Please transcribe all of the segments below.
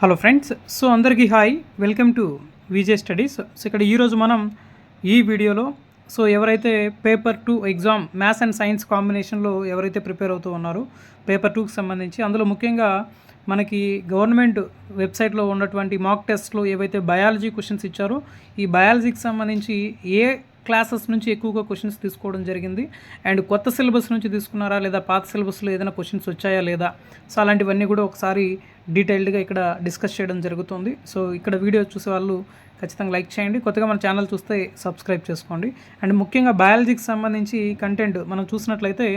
Hello friends so అందరికీ hi. Welcome to VJ studies. So ఇక్కడ ఈరోజు మనం ఈ వీడియోలో సో ఎవరైతే paper two exam maths and science కాంబినేషన్లో ఎవరైతే ప్రిపేర్ అవుతూ ఉన్నారో పేపర్ టూకి సంబంధించి అందులో ముఖ్యంగా మనకి గవర్నమెంట్ వెబ్సైట్లో ఉన్నటువంటి మాక్ టెస్ట్లో ఏవైతే బయాలజీ క్వశ్చన్స్ ఇచ్చారో ఈ బయాలజీకి సంబంధించి ఏ క్లాసెస్ నుంచి ఎక్కువగా క్వశ్చన్స్ తీసుకోవడం జరిగింది. అండ్ కొత్త సిలబస్ నుంచి తీసుకున్నారా లేదా పాత సిలబస్లో ఏదైనా క్వశ్చన్స్ వచ్చాయా లేదా? సో అలాంటివన్నీ కూడా ఒకసారి డీటెయిల్డ్గా ఇక్కడ డిస్కస్ చేయడం జరుగుతుంది. సో ఇక్కడ వీడియో చూసే వాళ్ళు ఖచ్చితంగా లైక్ చేయండి. కొత్తగా మన ఛానల్ చూస్తే సబ్స్క్రైబ్ చేసుకోండి. అండ్ ముఖ్యంగా బయాలజీకి సంబంధించి కంటెంట్ మనం చూసినట్లయితే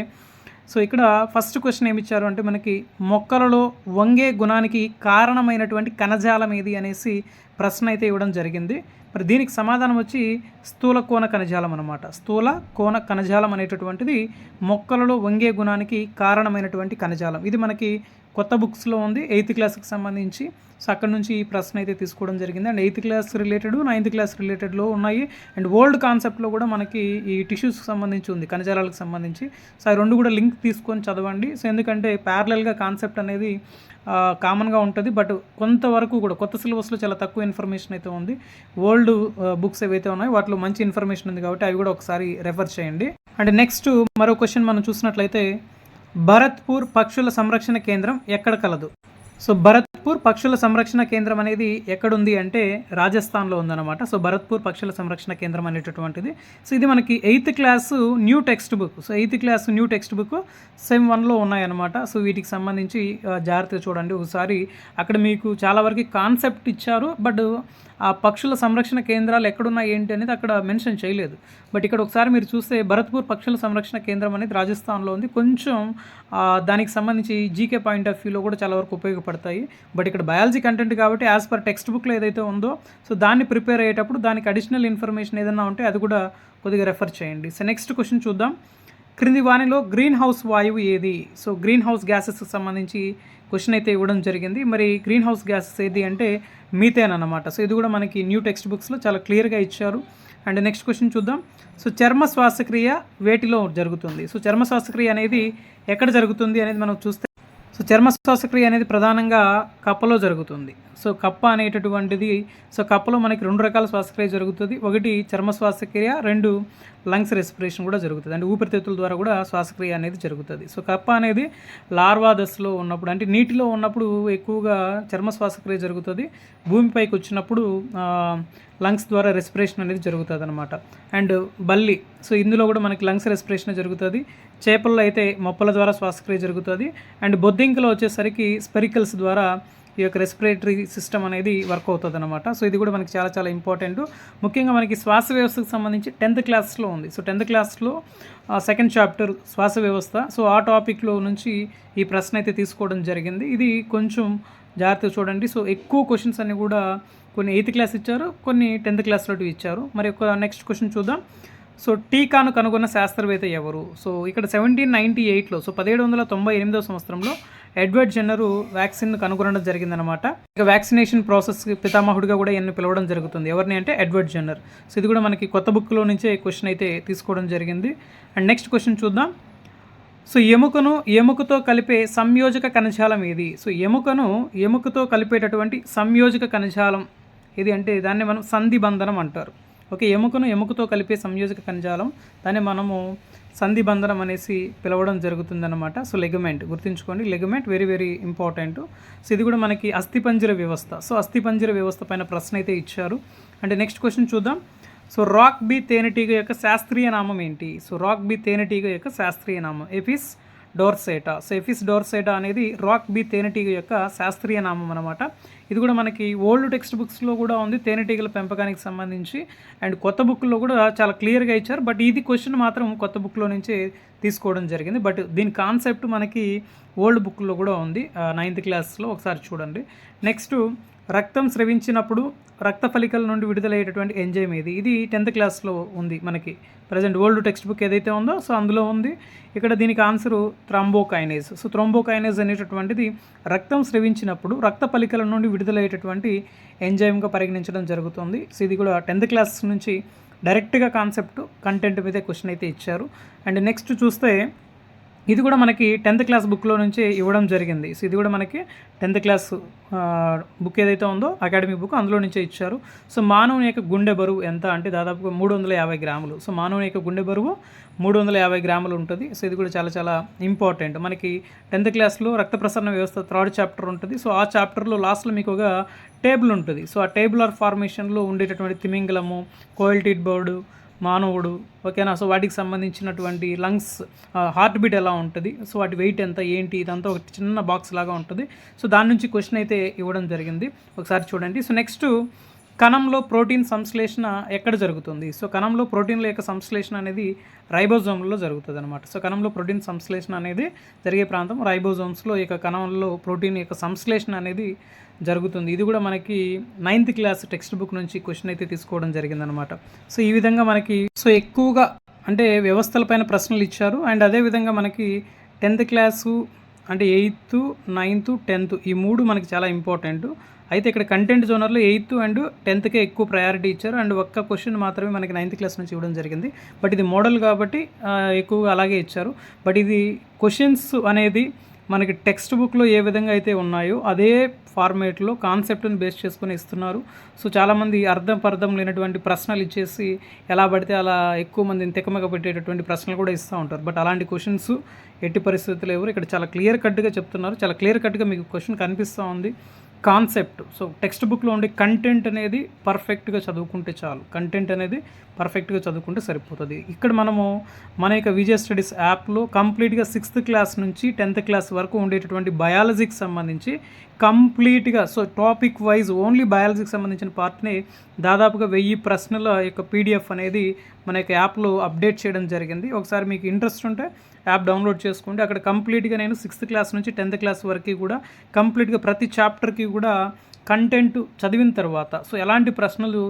సో ఇక్కడ ఫస్ట్ క్వశ్చన్ ఏమి ఇచ్చారు అంటే మనకి మొక్కలలో వంగే గుణానికి కారణమైనటువంటి కణజాలం ఏది అనేసి ప్రశ్న అయితే ఇవ్వడం జరిగింది. మరి దీనికి సమాధానం వచ్చి స్థూల కోణ కణజాలం అనమాట స్థూల కోణ కణజాలం అనేటటువంటిది మొక్కలలో వంగే గుణానికి కారణమైనటువంటి కణజాలం. ఇది మనకి కొత్త బుక్స్లో ఉంది. ఎయిత్ క్లాస్కి సంబంధించి. సో అక్కడ నుంచి ఈ ప్రశ్న అయితే తీసుకోవడం జరిగింది. And eighth class related ninth class రిలేటెడ్లో ఉన్నాయి. అండ్ ఓల్డ్ కాన్సెప్ట్లో కూడా మనకి ఈ టిష్యూస్కి సంబంధించి ఉంది. కణజాలాలకు సంబంధించి. సో ఆ రెండు కూడా లింక్ తీసుకొని చదవండి. సో ఎందుకంటే ప్యారలల్గా కాన్సెప్ట్ అనేది కామన్గా ఉంటుంది. బట్ కొంతవరకు కూడా కొత్త సిలబస్లో చాలా తక్కువ ఇన్ఫర్మేషన్ అయితే ఉంది. ఓల్డ్ బుక్స్ ఏవైతే ఉన్నాయో వాటిలో మంచి ఇన్ఫర్మేషన్ ఉంది కాబట్టి అవి కూడా ఒకసారి రెఫర్ చేయండి. అండ్ నెక్స్ట్ మరో క్వశ్చన్ మనం చూసినట్లయితే భరత్పూర్ పక్షుల సంరక్షణ కేంద్రం ఎక్కడ కలదు? సో భరత్పూర్ పక్షుల సంరక్షణ కేంద్రం అనేది ఎక్కడుంది అంటే రాజస్థాన్లో ఉందన్నమాట. సో భరత్పూర్ పక్షుల సంరక్షణ కేంద్రం అనేటటువంటిది. సో ఇది మనకి eighth class new text book so eighth class new text book sem వన్లో ఉన్నాయన్నమాట. సో వీటికి సంబంధించి జాగ్రత్తగా చూడండి. ఒకసారి అక్కడ మీకు చాలా వరకు కాన్సెప్ట్ ఇచ్చారు. బట్ ఆ పక్షుల సంరక్షణ కేంద్రాలు ఎక్కడున్నాయి ఏంటి అనేది అక్కడ మెన్షన్ చేయలేదు. బట్ ఇక్కడ ఒకసారి మీరు చూస్తే భరత్పూర్ పక్షుల సంరక్షణ కేంద్రం అనేది రాజస్థాన్లో ఉంది. కొంచెం దానికి సంబంధించి జీకే పాయింట్ ఆఫ్ వ్యూలో కూడా చాలా వరకు ఉపయోగపడతాయి. బట్ ఇక్కడ బయాలజీ కంటెంట్ కాబట్టి యాజ్ పర్ టెక్స్ట్ బుక్లో ఏదైతే ఉందో సో దాన్ని ప్రిపేర్ అయ్యేటప్పుడు దానికి అడిషనల్ ఇన్ఫర్మేషన్ ఏదైనా ఉంటే అది కూడా కొద్దిగా రెఫర్ చేయండి. సో నెక్స్ట్ క్వశ్చన్ చూద్దాం. క్రింది వానిలో గ్రీన్ హౌస్ వాయువు ఏది? సో గ్రీన్ హౌస్ గ్యాసెస్కి సంబంధించి క్వశ్చన్ అయితే ఇవ్వడం జరిగింది. మరి గ్రీన్ హౌస్ గ్యాసెస్ ఏది అంటే మీథేన్ అనమాట సో ఇది కూడా మనకి న్యూ టెక్స్ట్ బుక్స్లో చాలా క్లియర్గా ఇచ్చారు. అండ్ నెక్స్ట్ క్వశ్చన్ చూద్దాం. సో చర్మ శ్వాసక్రియ వేటిలో జరుగుతుంది? సో చర్మ శ్వాసక్రియ అనేది ఎక్కడ జరుగుతుంది అనేది మనం చూస్తే సో చర్మ శ్వాసక్రియ అనేది ప్రధానంగా కప్పలో జరుగుతుంది. సో కప్ప అనేటటువంటిది సో కప్పలో మనకి రెండు రకాల శ్వాసక్రియ జరుగుతుంది. ఒకటి చర్మ శ్వాసక్రియ రెండు లంగ్స్ రెస్పిరేషన్ కూడా జరుగుతుంది. అంటే ఊపిరితిత్తుల ద్వారా కూడా శ్వాసక్రియ అనేది జరుగుతుంది. సో కప్ప అనేది లార్వా దశలో ఉన్నప్పుడు అంటే నీటిలో ఉన్నప్పుడు ఎక్కువగా చర్మ శ్వాసక్రియ జరుగుతుంది. భూమిపైకి వచ్చినప్పుడు లంగ్స్ ద్వారా రెస్పిరేషన్ అనేది జరుగుతుంది అనమాట అండ్ బల్లి సో ఇందులో కూడా మనకి లంగ్స్ రెస్పిరేషన్ జరుగుతుంది. చేపల్లో అయితే మొప్పల ద్వారా శ్వాసక్రియ జరుగుతుంది. అండ్ బొద్దింకలో వచ్చేసరికి స్పెరికల్స్ ద్వారా ఈ యొక్క రెస్పిరేటరీ సిస్టమ్ అనేది వర్క్ అవుతుంది అనమాట సో ఇది కూడా మనకి చాలా చాలా ఇంపార్టెంట్ ముఖ్యంగా మనకి శ్వాస వ్యవస్థకు సంబంధించి టెన్త్ క్లాస్లో ఉంది. సో టెన్త్ క్లాస్లో సెకండ్ చాప్టర్ శ్వాస వ్యవస్థ. సో ఆ టాపిక్లో నుంచి ఈ ప్రశ్న అయితే తీసుకోవడం జరిగింది. ఇది కొంచెం జాగ్రత్తగా చూడండి. సో ఎక్కువ క్వశ్చన్స్ అన్ని కూడా కొన్ని ఎయిత్ క్లాస్ ఇచ్చారు కొన్ని టెన్త్ క్లాస్లో ఇచ్చారు. మరి ఒక నెక్స్ట్ క్వశ్చన్ చూద్దాం. సో టీకాను కనుగొన్న శాస్త్రవేత్త ఎవరు? సో ఇక్కడ సెవెంటీన్ నైంటీ ఎయిట్లో సో పదిహేడు వందల తొంభై ఎనిమిదో సంవత్సరంలో ఎడ్వర్డ్ జెన్నరు వ్యాక్సిన్ కనుగొనడం జరిగిందనమాట ఇక వ్యాక్సినేషన్ ప్రాసెస్ పితామహుడిగా కూడా ఎన్ని పిలవడం జరుగుతుంది. ఎవరిని అంటే ఎడ్వర్డ్ జెన్నర్. సో ఇది కూడా మనకి కొత్త బుక్లో నుంచే క్వశ్చన్ అయితే తీసుకోవడం జరిగింది. అండ్ నెక్స్ట్ క్వశ్చన్ చూద్దాం. సో ఎముకను ఎముకతో కలిపే సంయోజక కణజాలం ఏది? సో ఎముకను ఎముకతో కలిపేటటువంటి సంయోజక కణజాలం ఏది అంటే దాన్ని మనం సంధిబంధనం అంటారు. ఓకే ఎముకను ఎముకతో కలిపే సంయోజక కణజాలం దాన్ని మనము సంధి బంధనం అనేసి పిలవడం జరుగుతుందన్నమాట. సో లెగమెంట్ గుర్తుంచుకోండి. Ligament very very important. So ఇది కూడా మనకి అస్థిపంజర వ్యవస్థ. సో అస్థిపంజర వ్యవస్థ పైన ప్రశ్న అయితే ఇచ్చారు. అంటే నెక్స్ట్ క్వశ్చన్ చూద్దాం. సో రాక్ బి తేనెటీగ యొక్క శాస్త్రీయ నామం ఏంటి? సో రాక్ బి తేనెటీగ యొక్క శాస్త్రీయ నామం. ఎఫిస్ డోర్సేటా. సో డోర్సేటా అనేది రాక్ బి తేనెటీగ యొక్క శాస్త్రీయ నామం అనమాట ఇది కూడా మనకి ఓల్డ్ టెక్స్ట్ బుక్స్లో కూడా ఉంది తేనెటీగల పెంపకానికి సంబంధించి. అండ్ కొత్త బుక్లో కూడా చాలా క్లియర్గా ఇచ్చారు. బట్ ఇది క్వశ్చన్ మాత్రం కొత్త బుక్లో నుంచే తీసుకోవడం జరిగింది. బట్ దీని కాన్సెప్ట్ మనకి ఓల్డ్ బుక్లో కూడా ఉంది. నైన్త్ క్లాస్లో ఒకసారి చూడండి. నెక్స్ట్ రక్తం స్రవించినప్పుడు రక్త ఫలికల నుండి విడుదలయ్యేటటువంటి ఎంజైమ్ ఇది ఇది టెన్త్ క్లాస్లో ఉంది మనకి. ప్రజెంట్ ఓల్డ్ టెక్స్ట్ బుక్ ఏదైతే ఉందో సో అందులో ఉంది. ఇక్కడ దీనికి ఆన్సరు థ్రంబోకైనేజ్. సో థ్రంబోకైనేజ్ అనేటటువంటిది రక్తం స్రవించినప్పుడు రక్త ఫలికల నుండి విడుదలయ్యేటటువంటి ఎంజైమ్గా పరిగణించడం జరుగుతుంది. సో ఇది కూడా టెన్త్ క్లాస్ నుంచి డైరెక్ట్గా కాన్సెప్ట్ కంటెంట్ మీదే క్వశ్చన్ అయితే ఇచ్చారు. అండ్ నెక్స్ట్ చూస్తే ఇది కూడా మనకి టెన్త్ క్లాస్ బుక్లో నుంచి ఇవ్వడం జరిగింది. సో ఇది కూడా మనకి టెన్త్ క్లాస్ బుక్ ఏదైతే ఉందో అకాడమిక్ బుక్ అందులో నుంచే ఇచ్చారు. సో మానవుని యొక్క గుండె బరువు ఎంత అంటే దాదాపుగా మూడు వందల యాభై గ్రాములు. సో మానవుని యొక్క గుండె బరువు మూడు వందల యాభై గ్రాములు ఉంటుంది. సో ఇది కూడా చాలా చాలా ఇంపార్టెంట్. మనకి టెన్త్ క్లాస్లో రక్త ప్రసరణ వ్యవస్థ థర్డ్ చాప్టర్ ఉంటుంది. సో ఆ చాప్టర్లో లాస్ట్లో మీకు ఒక టేబుల్ ఉంటుంది. సో ఆ టేబుల్ ఆర్ ఫార్మేషన్లో ఉండేటటువంటి తిమింగలము కోయల్టీడ్ బర్డు మానవుడు ఓకేనా? సో వాటికి సంబంధించినటువంటి లంగ్స్ హార్ట్ బీట్ ఎలా ఉంటుంది? సో వాటి వెయిట్ ఎంత? ఏంటి? ఇదంతా ఒక చిన్న బాక్స్ లాగా ఉంటుంది. సో దాని నుంచి క్వశ్చన్ అయితే ఇవ్వడం జరిగింది. ఒకసారి చూడండి. సో నెక్స్ట్ కణంలో ప్రోటీన్ సంశ్లేషణ ఎక్కడ జరుగుతుంది? సో కణంలో ప్రోటీన్ల యొక్క సంశ్లేషణ అనేది రైబోజోమ్లో జరుగుతుంది అనమాట సో కణంలో ప్రోటీన్ సంశ్లేషణ అనేది జరిగే ప్రాంతం రైబోజోమ్స్లో ఇక యొక్క కణంలో ప్రోటీన్ యొక్క సంశ్లేషణ అనేది జరుగుతుంది. ఇది కూడా మనకి నైన్త్ క్లాస్ టెక్స్ట్ బుక్ నుంచి క్వశ్చన్ అయితే తీసుకోవడం జరిగిందనమాట సో ఈ విధంగా మనకి సో ఎక్కువగా అంటే వ్యవస్థలపైన ప్రశ్నలు ఇచ్చారు. అండ్ అదేవిధంగా మనకి టెన్త్ క్లాసు అంటే ఎయిత్ నైన్త్ టెన్త్ ఈ మూడు మనకి చాలా ఇంపార్టెంట్. అయితే ఇక్కడ కంటెంట్ జోనర్లో ఎయిత్ అండ్ టెన్త్కే ఎక్కువ ప్రయారిటీ ఇచ్చారు. అండ్ ఒక్క క్వశ్చన్ మాత్రమే మనకి నైన్త్ క్లాస్ నుంచి ఇవ్వడం జరిగింది. బట్ ఇది మోడల్ కాబట్టి ఎక్కువగా అలాగే ఇచ్చారు. బట్ ఇది క్వశ్చన్స్ అనేది మనకి టెక్స్ట్ బుక్లో ఏ విధంగా అయితే ఉన్నాయో అదే ఫార్మేట్లో కాన్సెప్ట్ని బేస్ చేసుకొని ఇస్తున్నారు. సో చాలామంది అర్థం పర్థం లేనటువంటి ప్రశ్నలు ఇచ్చేసి ఎలా పడితే అలా ఎక్కువ మందిని తికమక పెట్టేటటువంటి ప్రశ్నలు కూడా ఇస్తూ ఉంటారు. బట్ అలాంటి క్వశ్చన్స్ ఎట్టి పరిస్థితులు ఎవరు ఇక్కడ చాలా క్లియర్ కట్గా చెప్తున్నారు. చాలా క్లియర్ కట్గా మీకు క్వశ్చన్ కనిపిస్తూ ఉంది. కాన్సెప్ట్ సో టెక్స్ట్ బుక్లో ఉండే కంటెంట్ అనేది పర్ఫెక్ట్గా చదువుకుంటే చాలు. కంటెంట్ అనేది పర్ఫెక్ట్గా చదువుకుంటే సరిపోతుంది. ఇక్కడ మనము మన యొక్క విజయ స్టడీస్ యాప్లో కంప్లీట్గా సిక్స్త్ క్లాస్ నుంచి టెన్త్ క్లాస్ వరకు ఉండేటటువంటి బయాలజీకి సంబంధించి కంప్లీట్గా సో టాపిక్ వైజ్ ఓన్లీ బయాలజీకి సంబంధించిన పార్ట్ని దాదాపుగా వెయ్యి ప్రశ్నల యొక్క పీడిఎఫ్ అనేది మన యొక్క యాప్లో అప్డేట్ చేయడం జరిగింది. ఒకసారి మీకు ఇంట్రెస్ట్ ఉంటే యాప్ డౌన్లోడ్ చేసుకోండి. అక్కడ కంప్లీట్గా నేను సిక్స్త్ క్లాస్ నుంచి టెన్త్ క్లాస్ వరకు కూడా కంప్లీట్గా ప్రతి చాప్టర్కి కూడా కంటెంట్ చదివిన తర్వాత సో ఎలాంటి ప్రశ్నలు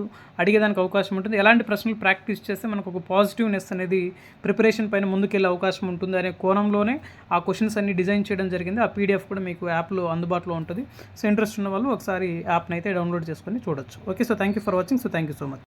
అడిగేదానికి అవకాశం ఉంటుంది. ఎలాంటి ప్రశ్నలు ప్రాక్టీస్ చేస్తే మనకు ఒక పాజిటివ్నెస్ అనేది ప్రిపరేషన్ పైన ముందుకెళ్ళే అవకాశం ఉంటుంది అనే కోణంలోనే ఆ క్వశ్చన్స్ అన్ని డిజైన్ చేయడం జరిగింది. ఆ పీడిఎఫ్ కూడా మీకు యాప్లో అందుబాటులో ఉంటుంది. సో ఇంట్రెస్ట్ ఉన్న వాళ్ళు ఒకసారి యాప్ని అయితే డౌన్లోడ్ చేసుకొని చూడొచ్చు. Okay so thank you for watching. So thank you so much.